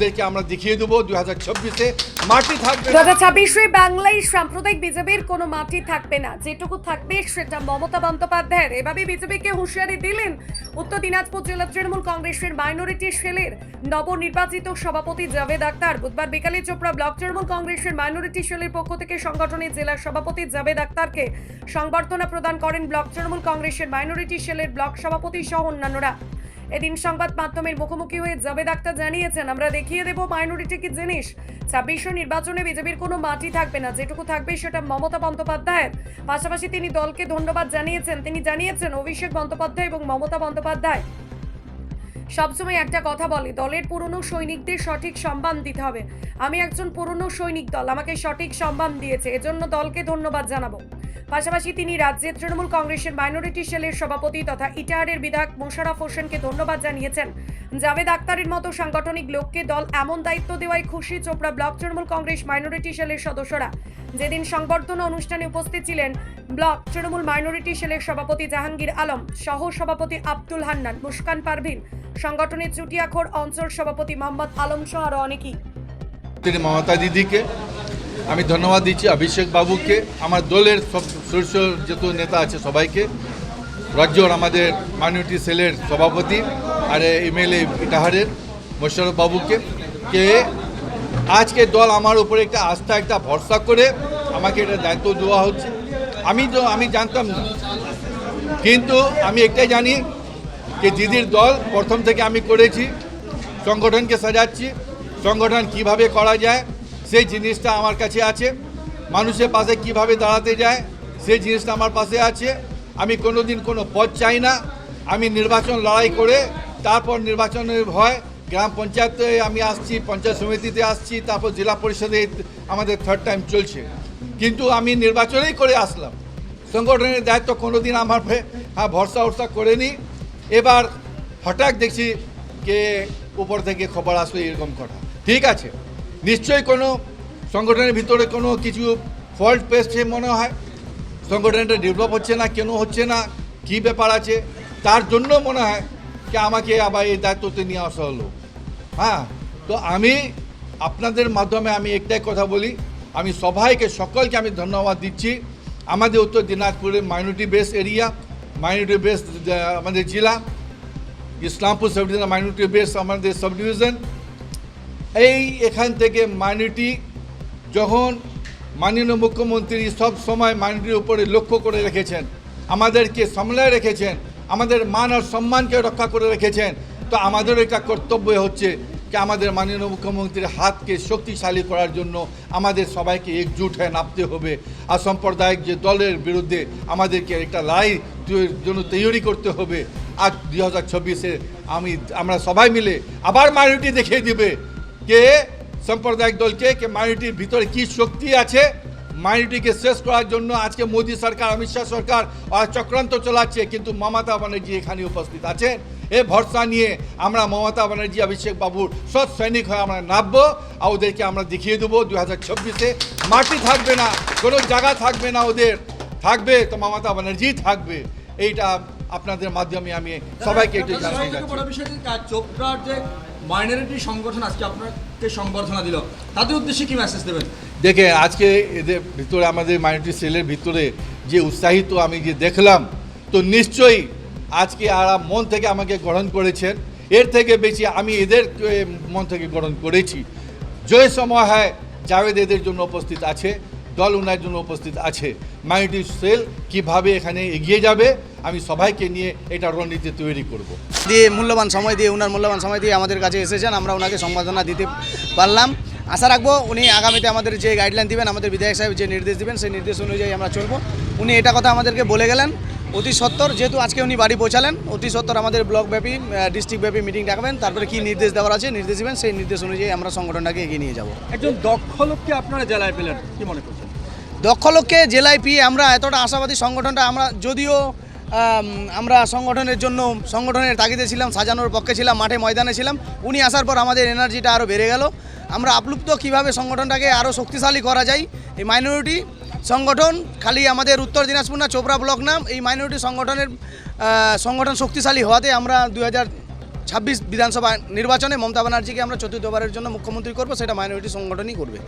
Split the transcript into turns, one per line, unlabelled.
ওদেরকে আমরা দেখিয়ে দেবো দু হাজার মাটি থাকবে
ছাব্বিশে বাংলায় সাম্প্রদায়িক বিজেপির কোনো মাটি থাকবে না। যেটুকু থাকবে সেটা মমতা বন্দ্যোপাধ্যায়ের। এভাবে বিজেপিকে হুঁশিয়ারি দিলেন উত্তর দিনাজপুর জেলা তৃণমূল কংগ্রেসের মাইনরিটি সেলের নবনির্বাচিত সভাপতি জাভেদ আক্তার বুধবার বিকালে চোপড়া ব্লক তৃণমূল কংগ্রেসের মাইনরিটি সেলের পক্ষ থেকে সংগঠনের জেলা সভাপতি জাভেদ আক্তারকে সংবর্ধনা প্রদান করেন ব্লক তৃণমূল কংগ্রেসের মাইনরিটি সেলের ব্লক সভাপতি সহ অন্যান্যরা। এদিন সংবাদ মাধ্যমের মুখোমুখি হয়ে জাভেদ আক্তার জানিয়েছেন, আমরা দেখিয়ে দেব মাইনরিটি কি জিনিস। ছাব্বিশশো নির্বাচনে বিজেপির কোনো মাটি থাকবে না। যেটুকু থাকবে সেটা মমতা বন্দ্যোপাধ্যায়ের। পাশাপাশি তিনি দলকে ধন্যবাদ জানিয়েছেন। তিনি জানিয়েছেন, অভিষেক বন্দ্যোপাধ্যায় এবং মমতা বন্দ্যোপাধ্যায় সবসময় একটা কথা বলে, দলের পুরনো সৈনিকদের সঠিক সম্মান দিতে হবে। আমি একজন পুরনো সৈনিক দল, আমাকে সঠিক সম্মান দিয়েছে। এজন্য দলকে ধন্যবাদ জানাব। পাশাপাশি তিনি রাজ্যের তৃণমূল কংগ্রেসের মাইনরিটি সেলের সভাপতি তথা ইটাহারের বিধায়ক মোশারফ হোসেনকে ধন্যবাদ জানিয়েছেন। জাভেদ আক্তারের মতো সাংগঠনিক লোককে দল এমন দায়িত্ব দেওয়ায় খুশি Chopra block Trinamool congress minority সেলের সদস্যরা। যেদিন সংবর্ধনা অনুষ্ঠানে উপস্থিত ছিলেন ব্লক তৃণমূল মাইনরিটি সেলের সভাপতি জাহাঙ্গীর আলম, সহ সভাপতি আব্দুল হান্নান, মুস্কান পারভিন, সংগঠনের চুটিয়াখোর অঞ্চল সভাপতি মোহাম্মদ আলম সহ আরও অনেকেই।
মমতা দিদিকে আমি ধন্যবাদ দিচ্ছি অভিষেক বাবুকে, আমার দলের সব শীর্ষ যত নেতা আছে সবাইকে, রাজ্যর আমাদের মাইনরিটি সেলের সভাপতি আর এমএলএ ইটাহারের মোশারফ বাবুকে, কে আজকে দল আমার উপরে একটা আস্থা, একটা ভরসা করে আমাকে এটা দায়িত্ব দেওয়া হচ্ছে। আমি তো, আমি জানতাম না। কিন্তু আমি একটাই জানি যে দিদির দল প্রথম থেকে আমি করেছি, সংগঠনকে সাজাচ্ছি, সংগঠন কীভাবে করা যায় সেই জিনিসটা আমার কাছে আছে। মানুষের পাশে কীভাবে দাঁড়াতে যায় সেই জিনিসটা আমার পাশে আছে। আমি কোনো দিন কোনো পদ চাই না। আমি নির্বাচন লড়াই করে তারপর নির্বাচনের হয় গ্রাম পঞ্চায়েতে আমি আসছি পঞ্চায়েত সমিতিতে আসছি তারপর জেলা পরিষদে আমাদের থার্ড টাইম চলছে। কিন্তু আমি নির্বাচনেই করে আসলাম। সংগঠনের দায়িত্ব কোনো দিন আমার হ্যাঁ, ভরসা উর্সা করেনি। এবার হঠাৎ দেখছি কে উপর থেকে খবর আসবে এরকম কথা। ঠিক আছে নিশ্চয়ই কোনো সংগঠনের ভিতরে কোনো কিছু ফল্ট পেয়েছে মনে হয়? সংগঠনটা ডেভেলপ হচ্ছে না, কেন হচ্ছে না, কী ব্যাপার আছে? তার জন্য মনে হয় যে আমাকে আবার এই দায়িত্বতে নিয়ে আসা হলো। হ্যাঁ তো আমি আপনাদের মাধ্যমে আমি একটাই কথা বলি, আমি সবাইকে, সকলকে আমি ধন্যবাদ দিচ্ছি। আমাদের উত্তর দিনাজপুরের minority base area minority base আমাদের জেলা, Islampur sub division minority base আমাদের সাব ডিভিশন এই এখান থেকে মাইনরিটি যখন মাননীয় মুখ্যমন্ত্রী সব সময় মাইনরিটির উপরে লক্ষ্য করে রেখেছেন, আমাদেরকে সামলায় রেখেছেন, আমাদের মান আর সম্মানকে রক্ষা করে রেখেছেন, তো আমাদের এটা কর্তব্য হচ্ছে যে আমাদের মাননীয় মুখ্যমন্ত্রীর হাতকে শক্তিশালী করার জন্য আমাদের সবাইকে একজুট হয়ে নামতে হবে। আর সাম্প্রদায়িক যে দলের বিরুদ্ধে আমাদেরকে একটা লড়াই তৈ- জন্য তৈরি করতে হবে। আজ দুই হাজার আমি, আমরা সবাই মিলে আবার মাইনরিটি দেখিয়ে দিবে। কে? সাম্প্রদায়িক দলকে কে মাইনরিটির ভিতরে কি শক্তি আছে? মাইনরিটিকে শেষ করার জন্য আজকে মোদী সরকার অমিত শাহ সরকার চক্রান্ত চালাচ্ছে কিন্তু মমতা ব্যানার্জি এখানে উপস্থিত আছেন। এ ভরসা নিয়ে আমরা মমতা ব্যানার্জি অভিষেক বাবুর সৎ সৈনিক হয়ে আমরা নামবো আর ওদেরকে আমরা দেখিয়ে দেবো দু হাজার চব্বিশে মাটি থাকবে না কোনো জায়গা থাকবে না ওদের। থাকবে তো মমতা ব্যানার্জি থাকবে। এইটা আপনাদের মাধ্যমে আমি সবাইকে একটু জানাতে
কাজ। চোপড়ার যে মাইনরিটি সংগঠন আজকে আপনাকে সংবর্ধনা দিল। তাদের উদ্দেশ্যে কি মেসেজ দেবেন?
দেখে আজকে এদের ভিতরে, আমাদের মাইনরিটি সেলের ভিতরে যে উৎসাহিত আমি যে দেখলাম, তো নিশ্চয়ই আজকে আরা মন থেকে আমাকে গ্রহণ করেছেন। এর থেকে বেশি আমি এদের মন থেকে গ্রহণ করেছি। যে সময় হয় জাভেদ এদের জন্য উপস্থিত আছে। দল উনার জন্য উপস্থিত আছে। মাইনরিটি সেল কীভাবে এখানে এগিয়ে যাবে, আমি সবাইকে নিয়ে এটা রণনীতি তৈরি করব।
দিয়ে মূল্যবান সময় দিয়ে ওনার মূল্যবান সময় দিয়ে আমাদের কাছে এসেছেন, আমরা ওনাকে সম্বোধনা দিতে পারলাম। আশা রাখব উনি আগামীতে আমাদের যে গাইডলাইন দিবেন, আমাদের বিধায়ক সাহেব যে নির্দেশ দিবেন, সেই নির্দেশ অনুযায়ী আমরা চলবো। উনি এটা কথা আমাদেরকে বলে গেলেন। অতি সত্তর যেহেতু আজকে উনি বাড়ি পৌঁছালেন অতি সত্তর আমাদের ব্লক ব্যাপী ডিস্ট্রিক্ট ব্যাপী মিটিং ডাকবেন তারপরে কি নির্দেশ দেওয়ার আছে নির্দেশ দেবেন সেই নির্দেশ অনুযায়ী আমরা সংগঠনটাকে এগিয়ে নিয়ে যাব।
একজন দক্ষ লোককে আপনারা জেলায় পেলেন কি মনে করছেন?
দক্ষ লোককে জেলায় পেয়ে আমরা এতটা আশাবাদী সংগঠনটা আমরা যদিও আমরা সংগঠনের জন্য সংগঠনের তাগিদে ছিলাম সাজানোর পক্ষে ছিলাম মাঠে ময়দানে ছিলাম উনি আসার পর আমাদের এনার্জিটা আরও বেড়ে গেল। আমরা আপ্লুপ্ত কীভাবে সংগঠনটাকে আরও শক্তিশালী করা যায় এই মাইনরিটি সংগঠন, খালি আমাদের উত্তর দিনাজপুর না, চোপড়া ব্লক নাম এই মাইনরিটি সংগঠনের সংগঠন শক্তিশালী হওয়াতে আমরা দু ছাব্বিশ বিধানসভা নির্বাচনে মমতা ব্যানার্জিকে আমরা চতুর্থবারের জন্য মুখ্যমন্ত্রী করব, সেটা মাইনরিটি সংগঠনই করবে।